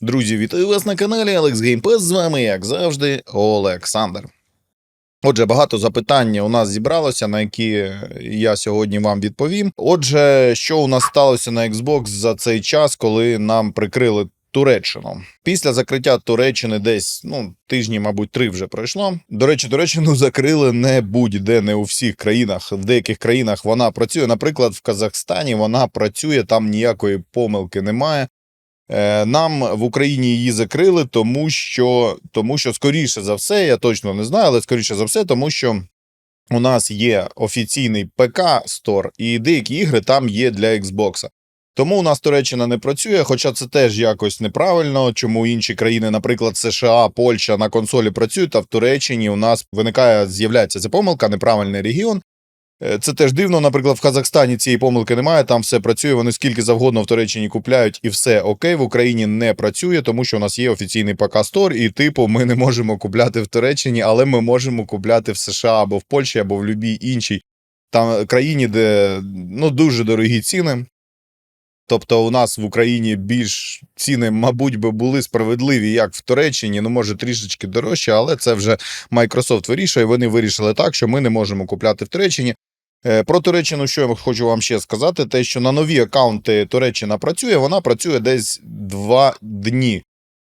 Друзі, вітаю вас на каналі Game Pass. З вами, як завжди, Олександр. Отже, багато запитань у нас зібралося, на які я сьогодні вам відповім. Отже, що у нас сталося на Xbox за цей час, коли нам прикрили Туреччину? Після закриття Туреччини десь ну тижні, мабуть, три вже пройшло. До речі, Туреччину закрили не будь-де, не у всіх країнах. В деяких країнах вона працює. Наприклад, в Казахстані вона працює, там ніякої помилки немає. Е, Нам в Україні її закрили, тому що, тому що скоріше за все, я точно не знаю, але скоріше за все, тому що у нас є офіційний ПК Store, і деякі ігри там є для Xbox. Тому у нас Туреччина не працює, хоча це теж якось неправильно. Чому інші країни, наприклад, США, Польща на консолі працюють, а в Туреччині у нас виникає, з'являється ця помилка, неправильний регіон. Е, Це теж дивно. Наприклад, в Казахстані цієї помилки немає, там все працює. Вони скільки завгодно в Туреччині купляють, і все окей. В Україні не працює, тому що у нас є офіційний ПК-стор, і типу ми не можемо купляти в Туреччині, але ми можемо купляти в США або в Польщі, або в будь-якій іншій там країні, де ну дуже дорогі ціни. Тобто у нас в Україні більш ціни, мабуть, би були справедливі, як в Туреччині, ну може трішечки дорожче, але це вже Microsoft вирішує. Вони вирішили так, що ми не можемо купляти в Туреччині. Е, Про Туреччину, що я хочу вам ще сказати, те, що на нові аккаунти Туреччина працює, вона працює десь два дні.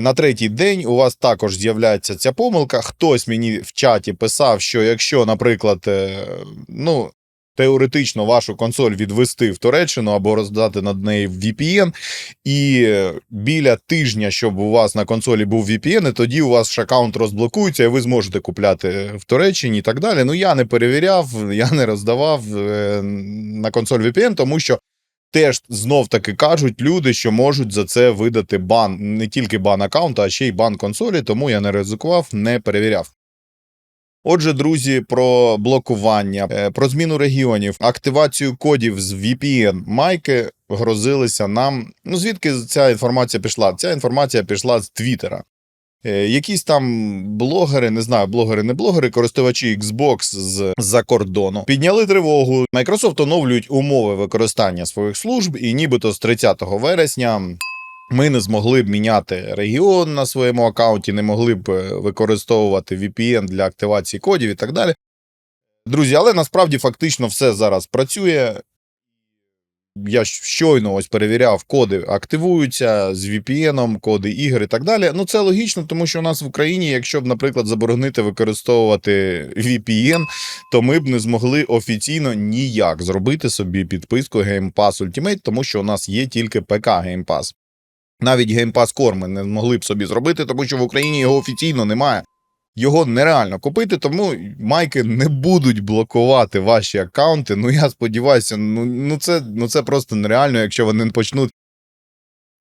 На третій день у вас також з'являється ця помилка. Хтось мені в чаті писав, що якщо, наприклад, е, ну. Теоретично вашу консоль відвести в Туреччину або роздати над нею VPN, і е, біля тижня, щоб у вас на консолі був VPN, і тоді у вас аккаунт розблокується, і ви зможете купляти в Туреччині і так далі. Ну я не перевіряв, я не роздавав е, на консоль VPN, тому що теж знов таки кажуть люди, що можуть за це видати бан, не тільки бан аккаунта, а ще й бан консолі, тому я не ризикував, не перевіряв. Отже, друзі, про блокування, е, про зміну регіонів, активацію кодів з VPN майки грозилися нам. Ну звідки ця інформація пішла? Ця інформація пішла з Твіттера. Е, Якісь там блогери, не знаю, блогери, не блогери, користувачі Xbox з за кордону підняли тривогу. Microsoft оновлюють умови використання своїх служб, і нібито з 30 вересня ми не змогли б міняти регіон на своєму аккаунті, не могли б е, використовувати VPN для активації кодів і так далі. Друзі, але насправді фактично все зараз працює. Я щойно ось перевіряв, коди активуються з VPN, коди ігор і так далі. Ну це логічно, тому що у нас в Україні, якщо б, наприклад, заборонити використовувати VPN, то ми б не змогли офіційно ніяк зробити собі підписку Game Pass Ultimate, тому що у нас є тільки ПК Game Pass. Навіть Game Pass Core ми не змогли б собі зробити, тому що в Україні його офіційно немає. Його нереально купити, тому майки не будуть блокувати ваші аккаунти. Ну я сподіваюся, ну, ну, це, ну це просто нереально, якщо вони почнуть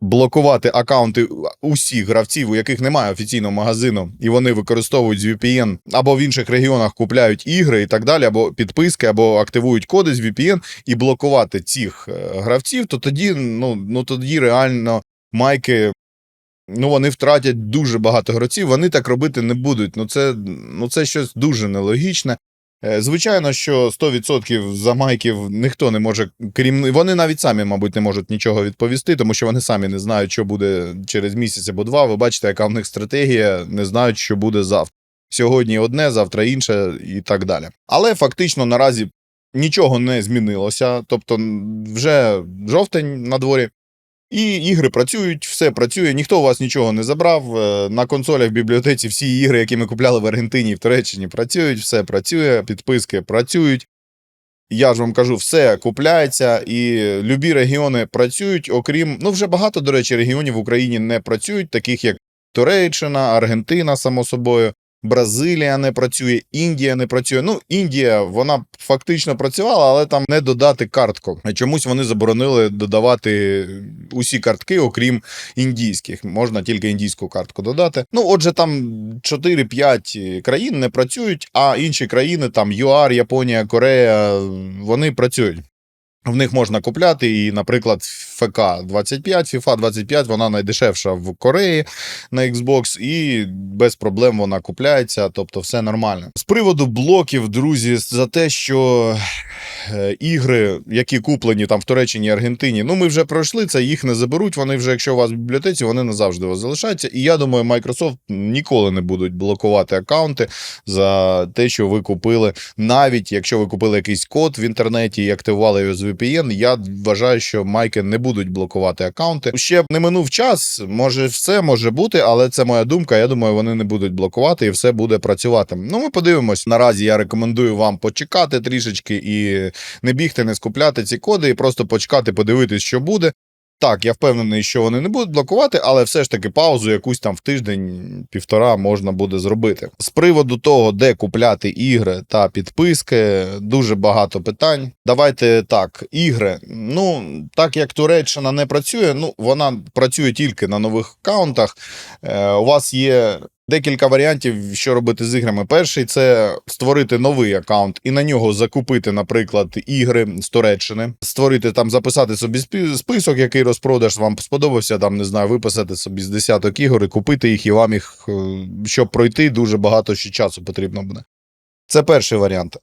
блокувати аккаунти усіх гравців, у яких немає офіційного магазину, і вони використовують з VPN або в інших регіонах купляють ігри і так далі, або підписки, або активують коди з VPN і блокувати цих е, гравців, то тоді, ну, ну тоді реально майки. Ну, вони втратять дуже багато гравців, вони так робити не будуть. Ну, це, ну, це щось дуже нелогічне. Е, Звичайно, що 100% за майків ніхто не може, крім вони навіть самі, мабуть, не можуть нічого відповісти, тому що вони самі не знають, що буде через місяць або два. Ви бачите, яка в них стратегія, не знають, що буде завтра. Сьогодні одне, завтра інше і так далі. Але фактично наразі нічого не змінилося. Тобто, вже жовтень на дворі. І ігри працюють, все працює, ніхто у вас нічого не забрав. Е, На консолях в бібліотеці всі ігри, які ми купляли в Аргентині і в Туреччині, працюють, все працює, підписки працюють. Я ж вам кажу, все купляється, і любі регіони працюють, окрім. Ну, вже багато, до речі, регіонів в Україні не працюють, таких як Туреччина, Аргентина, само собою. Бразилія не працює, Індія не працює. Ну, Індія вона фактично працювала, але там не додати картку. Чомусь вони заборонили додавати усі картки, окрім індійських. Можна тільки індійську картку додати. Ну, отже, там 4-5 країн не працюють, а інші країни, там ЮАР, Японія, Корея, вони працюють. В них можна купляти, і, наприклад, ФК 25, FIFA 25, вона найдешевша в Кореї на Xbox, і без проблем вона купляється, тобто все нормально. З приводу блоків, друзі, за те, що ігри, які куплені там в Туреччині, Аргентині. Ну, ми вже пройшли це, їх не заберуть. Вони вже, якщо у вас в бібліотеці, вони назавжди у вас залишаються. І я думаю, Microsoft ніколи не будуть блокувати аккаунти за те, що ви купили. Навіть якщо ви купили якийсь код в інтернеті і активували його з VPN, я вважаю, що майки не будуть блокувати аккаунти. Ще не минув час, може все може бути, але це моя думка. Я думаю, вони не будуть блокувати і все буде працювати. Ну, ми подивимось. Наразі я рекомендую вам почекати трішечки і не бігти, не скупляти ці коди, і просто почекати, подивитись, що буде. Так, я впевнений, що вони не будуть блокувати, але все ж таки паузу якусь там в тиждень, півтора можна буде зробити. З приводу того, де купляти ігри та підписки, дуже багато питань. Давайте так, ігри. Ну, так як Туреччина не працює, ну вона працює тільки на нових аккаунтах. Е, у вас є Декілька варіантів, що робити з іграми. Перший це створити новий аккаунт і на нього закупити, наприклад, ігри з Туреччини, створити там, записати собі список, який розпродаж вам сподобався. Там не знаю, виписати собі з десяток ігор і купити їх, і вам їх, е, щоб пройти, дуже багато ще часу потрібно буде. Це перший варіант.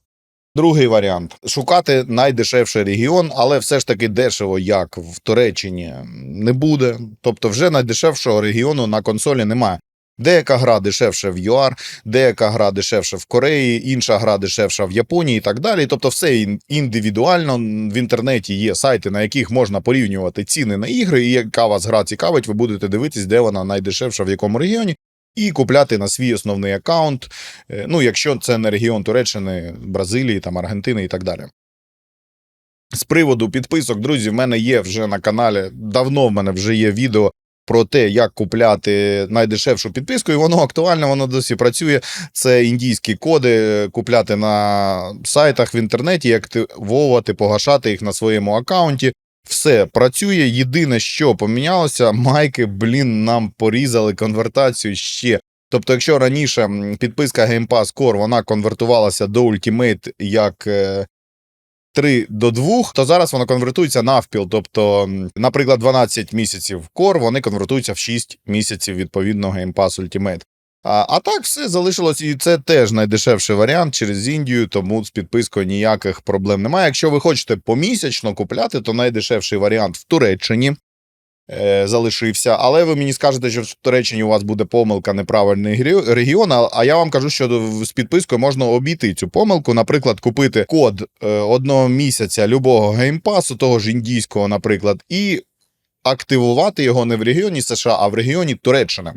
Другий варіант шукати найдешевший регіон, але все ж таки дешево, як в Туреччині, не буде. Тобто, вже найдешевшого регіону на консолі немає. Деяка гра дешевше в ЮАР, деяка гра дешевше в Кореї, інша гра дешевша в Японії і так далі. Тобто, все індивідуально в інтернеті є сайти, на яких можна порівнювати ціни на ігри, і яка вас гра цікавить, ви будете дивитись, де вона найдешевша, в якому регіоні, і купляти на свій основний аккаунт. е, Ну, якщо це не регіон Туреччини, Бразилії, там Аргентини і так далі. З приводу підписок, друзі, в мене є вже на каналі. Давно в мене вже є відео про те, як купляти найдешевшу підписку, і воно актуально, воно досі працює. Це індійські коди, купляти на сайтах в інтернеті, активовувати, погашати їх на своєму аккаунті. Все працює. Єдине, що помінялося, майки, блін, нам порізали конвертацію ще. Тобто, якщо раніше підписка Game Pass Core вона конвертувалася до Ultimate як е, 3 до 2, то зараз воно конвертується навпіл. Тобто, наприклад, 12 місяців кор вони конвертуються в 6 місяців відповідно Pass Ultimate. А, а так все залишилось, і це теж найдешевший варіант через Індію, тому з підпискою ніяких проблем немає. Якщо ви хочете помісячно купляти, то найдешевший варіант в Туреччині е, залишився. Але ви мені скажете, що в Туреччині у вас буде помилка неправильний регіон. А я вам кажу, що з підпискою можна обійти цю помилку. Наприклад, купити код е, одного місяця любого геймпасу, того ж індійського, наприклад, і активувати його не в регіоні США, а в регіоні Туреччини.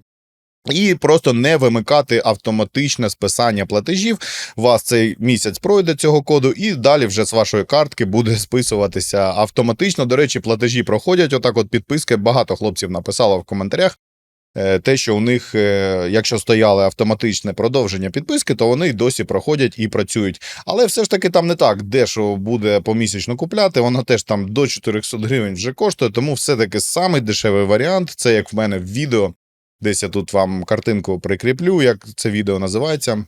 І просто не вимикати автоматичне списання платежів. У вас цей місяць пройде цього коду, і далі вже з вашої картки буде списуватися автоматично. До речі, платежі проходять. Отак, от підписки. Багато хлопців написало в коментарях. е, Те, що у них, е, якщо стояло автоматичне продовження підписки, то вони й досі проходять і працюють. Але все ж таки там не так дешево буде помісячно купляти. Воно теж там до 400 гривень вже коштує. Тому все-таки самий дешевий варіант це як в мене в відео. Десь я тут вам картинку прикріплю, як це відео називається.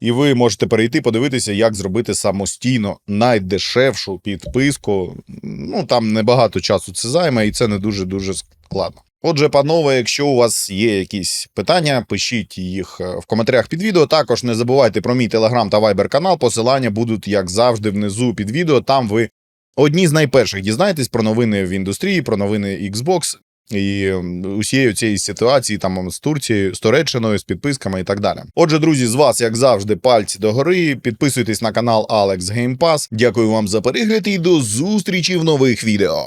І ви можете перейти, подивитися, як зробити самостійно найдешевшу підписку. Ну там небагато часу це займе, і це не дуже дуже складно. Отже, панове, якщо у вас є якісь питання, пишіть їх е, в коментарях під відео. Також не забувайте про мій телеграм та вайбер канал. Посилання будуть, як завжди, внизу під відео. Там ви одні з найперших дізнаєтесь про новини в індустрії, про новини Xbox і усієї цієї ситуації там з Турцією, з Туреччиною, з підписками і так далі. Отже, друзі, з вас, як завжди, пальці догори. Підписуйтесь на канал Game Pass. Дякую вам за перегляд і до зустрічі в нових відео.